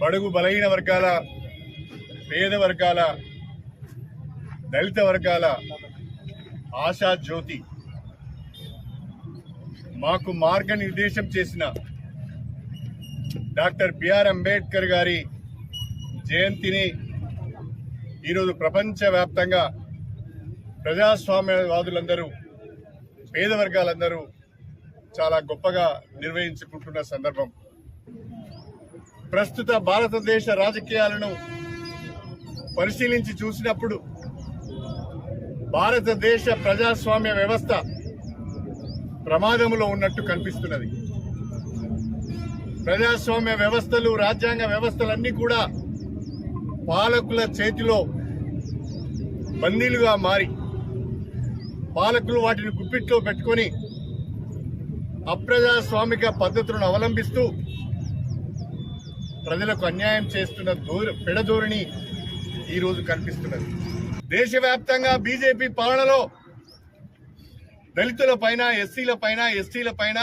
బడుగు బలహీన వర్గాల పేద వర్గాల దళిత వర్గాల ఆశా జ్యోతి. మాకు మార్గనిర్దేశం చేసిన డాక్టర్ బిఆర్ అంబేద్కర్ గారి జయంతిని ఈరోజు ప్రపంచవ్యాప్తంగా ప్రజాస్వామ్యవాదులందరూ పేద వర్గాలందరూ చాలా గొప్పగా నిర్వహించుకుంటున్న సందర్భం. ప్రస్తుత భారతదేశ రాజకీయాలను పరిశీలించి చూసినప్పుడు భారతదేశ ప్రజాస్వామ్య వ్యవస్థ ప్రమాదంలో ఉన్నట్టు కనిపిస్తున్నది. ప్రజాస్వామ్య వ్యవస్థలు రాజ్యాంగ వ్యవస్థలన్నీ కూడా పాలకుల చేతిలో బందీలుగా మారి పాలకులు వాటిని గుప్పిట్లో పెట్టుకొని అప్రజాస్వామిక పద్ధతులను అవలంబిస్తూ ప్రజలకు అన్యాయం చేస్తున్న దూర పెడధోరణి ఈరోజు కనిపిస్తున్నది. దేశవ్యాప్తంగా బీజేపీ పాలనలో దళితుల పైన ఎస్సీల పైన ఎస్టీల పైన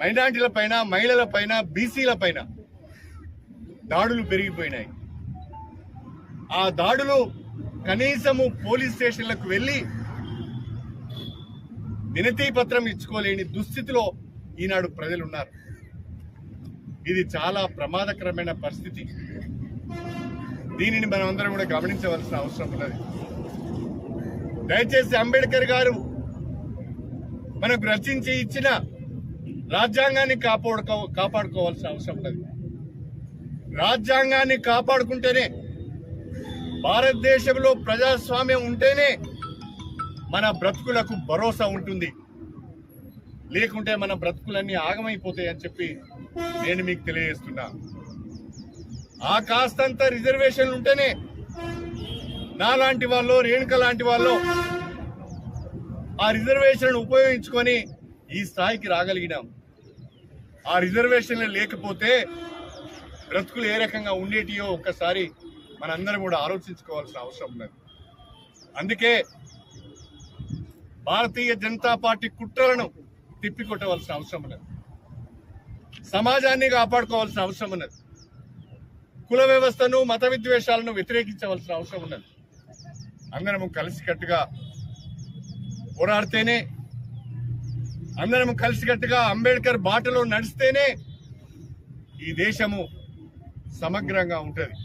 మైనార్టీల పైన మహిళల పైన బీసీల పైన దాడులు పెరిగిపోయినాయి. ఆ దాడులు కనీసము పోలీస్ స్టేషన్లకు వెళ్ళి వినతి పత్రం ఇచ్చుకోలేని దుస్థితిలో ఈనాడు ప్రజలు ఉన్నారు ఇది చాలా ప్రమాదకరమైన పరిస్థితి. దీనిని మనం అందరం కూడా గమనించవలసిన అవసరం ఉన్నది. దయచేసి అంబేద్కర్ గారు మనకు రచించి ఇచ్చిన రాజ్యాంగాన్ని కాపాడుకో కాపాడుకోవాల్సిన అవసరం ఉన్నది. రాజ్యాంగాన్ని కాపాడుకుంటేనే భారతదేశంలో ప్రజాస్వామ్యం ఉంటేనే మన బ్రతుకులకు భరోసా ఉంటుంది. లేకుంటే మన బ్రతుకులన్నీ ఆగమైపోతాయి అని చెప్పి నేను మీకు తెలియజేస్తున్నా. ఆ కాస్తంత రిజర్వేషన్లు ఉంటేనే నా లాంటి వాళ్ళు రేణుక లాంటి వాళ్ళు ఆ రిజర్వేషన్లను ఉపయోగించుకొని ఈ స్థాయికి రాగలిగినాం. ఆ రిజర్వేషన్లు లేకపోతే బ్రతుకులు ఏ రకంగా ఉండేటియో ఒక్కసారి మనందరం కూడా ఆలోచించుకోవాల్సిన అవసరం ఉన్నది. అందుకే భారతీయ జనతా పార్టీ కుట్రలను తిప్పికొట్టవలసిన అవసరం ఉన్నది. సమాజాన్ని కాపాడుకోవాల్సిన అవసరం ఉన్నది. కుల వ్యవస్థను మత విద్వేషాలను వ్యతిరేకించవలసిన అవసరం ఉన్నది. అందరము కలిసికట్టుగా పోరాడితేనే అందరం కలిసికట్టుగా అంబేద్కర్ బాటలో నడిస్తేనే ఈ దేశము సమగ్రంగా ఉంటుంది.